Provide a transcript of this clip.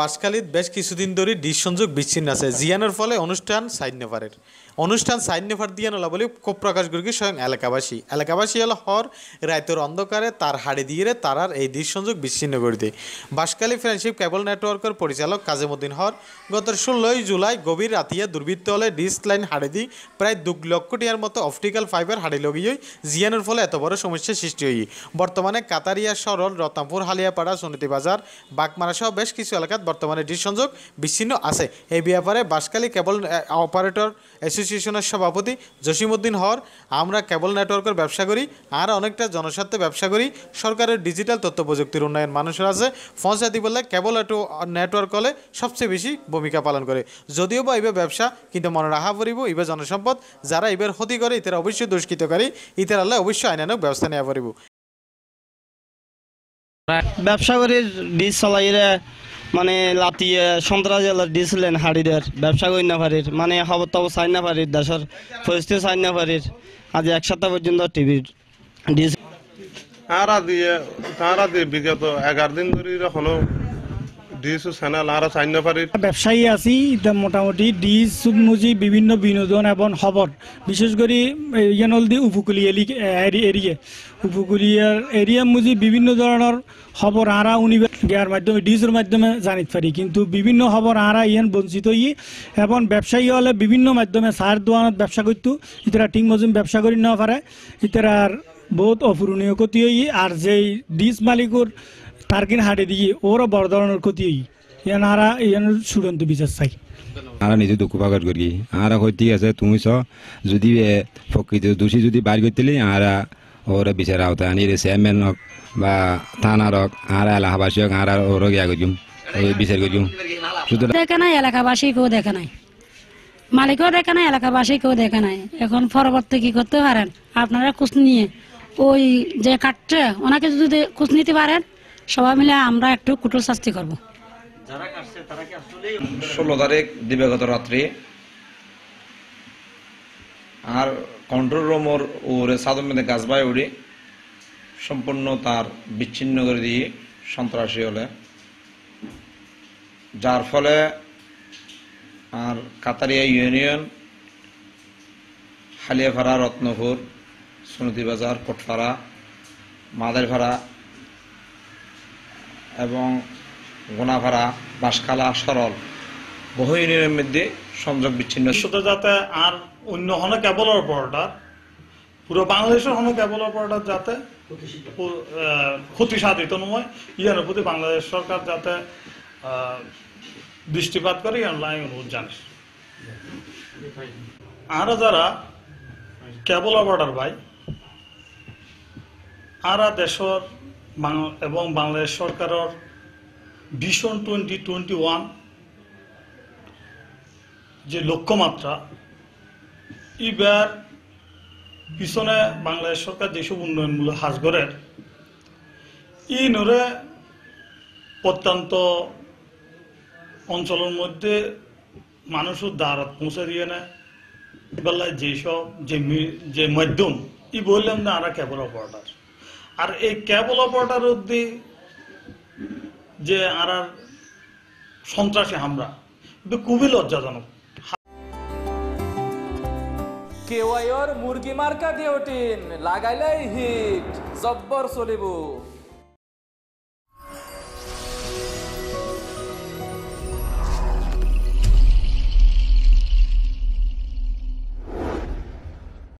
বাসখালীত বেশ কিছুদিন ধরে ডিশ সংযোগ বিচ্ছিন্ন আছে। জিয়ানোর ফলে অনুষ্ঠান সাইড নেফারের অনুষ্ঠান সাইড নেফার দিয়ে নলা বলে ক্ষোভ প্রকাশ করি স্বয়ং এলাকাবাসী। এলাকাবাসী হল হর রায়তের অন্ধকারে তার হাড়ি দিয়ে তারার এই ডিশ সংযোগ বিচ্ছিন্ন করে দেয়। বাসখালী ফ্রেন্ডশিপ কেবল নেটওয়ার্কের পরিচালক কাজেমুদ্দিন হর গত ষোলোই জুলাই গভীর রাতিয়া দুর্বৃত্ত হলে ডিশ লাইন হাড়ি দিয়ে প্রায় দু লক্ষ টিয়ার মতো অপটিক্যাল ফাইবার হাড়ি লগিয়ে জিয়ানোর ফলে এত বড় সমস্যার সৃষ্টি হই বর্তমানে কাতারিয়া সরল রতনপুর হালিয়াপাড়া সুনীতি বাজার বাগমারা সহ বেশ কিছু এলাকাত বর্তমানে ডিশ সংযোগ বিচ্ছিন্ন আছে। এই ব্যাপারে বাসকালী কেবল অপারেটর অ্যাসোসিয়েশনের সভাপতি জসিমউদ্দিন হর, আমরা কেবল নেটওয়ার্কের ব্যবসা করি, আর অনেকটা জনস্বার্থে ব্যবসা করি, সরকারের ডিজিটাল তথ্য প্রযুক্তির উন্নয়ন। মানুষের আছে পঞ্চায়েতি বললে কেবল নেটওয়ার্ক হলে সবচেয়ে বেশি ভূমিকা পালন করে। যদিও বা এবার ব্যবসা, কিন্তু মনে রাখা পড়িব এবার জনসম্পদ যারা এবার ক্ষতি করে ইতারা অবশ্যই দুষ্কৃতকারী ইতার আল্লাহ অবশ্যই আইনানুক ব্যবস্থা নেওয়া পড়িব ব্যবসা করে ডিস চলাইরে মানে লাতিয়ে সন্ত্রাস এলার দিয়েছিলেন হাড়িদের, ব্যবসা করি না পারির মানে খবর তবর চাই না পারির, দেশের পরিস্থিতি চাই না পারির। আজ এক সপ্তাহ পর্যন্ত টিভি দিয়েছে তারা দিয়ে তারা দিয়ে বিগত এগারো দিন ধরে এখনও দিয়েছ চ্যানেল আর চাই পারি ব্যবসায়ী আছি মোটামুটি ডিজ মুজি বিভিন্ন বিনোদন এবং খবর। বিশেষ করে ইয়ানলদি উপকূলীয় এলি- এরি- এরিয়ে। উপকূলীয় এরিয়া মুজি বিভিন্ন ধরনের খবর আরা উনিবে গেয়ার মাধ্যমে ডিজের মাধ্যমে জানিত পারি। কিন্তু বিভিন্ন খবর আরা ইয়ান বঞ্চিত ই এবং ব্যবসায়ী হলে বিভিন্ন মাধ্যমে সার দোকানত ব্যবসা করতো। ইতারা ঠিক মজুম ব্যবসা করি না পারে। ইতারার বহুত অপূরণীয় ক্ষতি হই আর যেই ডিজ মালিকর টার্কিন হাটে দিয়ে ওরও বড় ধরনের ক্ষতি হই। ইয়ান আরা ইয়ান চূড়ান্ত বিচার চাই। আর নিজে দুঃখ প্রকাশ করি। আর ঠিক আছে তুমি চ যদি এ, প্রকৃত দোষী যদি বাইর করতেলি আর ওরা বিচার আওতা আনি চেয়ারম্যান হোক বা থানার হোক আর এলাকাবাসী হোক আর ওরা ইয়া করিম ওই বিচার করিম। সুতরাং দেখে নাই এলাকাবাসী কেউ দেখে নাই। মালিকও দেখে নাই এলাকাবাসী কেউ দেখে নাই। এখন পরবর্তী কি করতে পারেন? আপনারা খোঁজ নিয়ে ওই যে কাটছে ওনাকে যদি খোঁজ নিতে পারেন সবাই মিলে আমরা একটু কুটুর শাস্তি করব। ষোলো তারিখ দিবাগত রাত্রে। আর কন্ট্রোল রুমর ওরে সাদর মধ্যে গাছ বাই উড়ে সম্পূর্ণ তার বিচ্ছিন্ন করে দিয়ে সন্ত্রাসী হলে। যার ফলে আর কাতারিয়া ইউনিয়ন হালিয়াপাড়া রত্নপুর সুনতি বাজার কোটপাড়া মাদারপাড়া এবং গোনাপাড়া বাঁশখালা, সরল বহু ইউনিয়নের মধ্যে সংযোগ বিচ্ছিন্ন। যাতে আর অন্য হনে কেবল অপারেটর পুরো বাংলাদেশের হনে কেবল অপারেটর যাতে ক্ষতি সাধিত নয়। ইয়ার প্রতি বাংলাদেশ সরকার যাতে দৃষ্টিপাত করে ইয়ার লাই অনুরোধ জানিস আর যারা কেবল অপারেটর ভাই, আরা দেশর এবং বাংলাদেশ সরকারের ভিশন টোয়েন্টি টোয়েন্টি ওয়ান যে লক্ষ্যমাত্রা ইবার পিছনে বাংলাদেশ সরকার যেসব উন্নয়নমূলক হাজ করে ই নরে প্রত্যন্ত অঞ্চলের মধ্যে মানুষের দ্বারা পৌঁছে দিয়ে নেয়। বেলায় যেসব, যে যে মাধ্যম ই বললাম না আমরা কেবল অপারেটার। আর এই কেবল অপারেটার অব্দি যে আর সন্ত্রাসী হামরা খুবই লজ্জাজনক। কেওয়াইর মুরগি মার্কা ডিওটিন লাগাইলে হিট, জব্বর চলিব।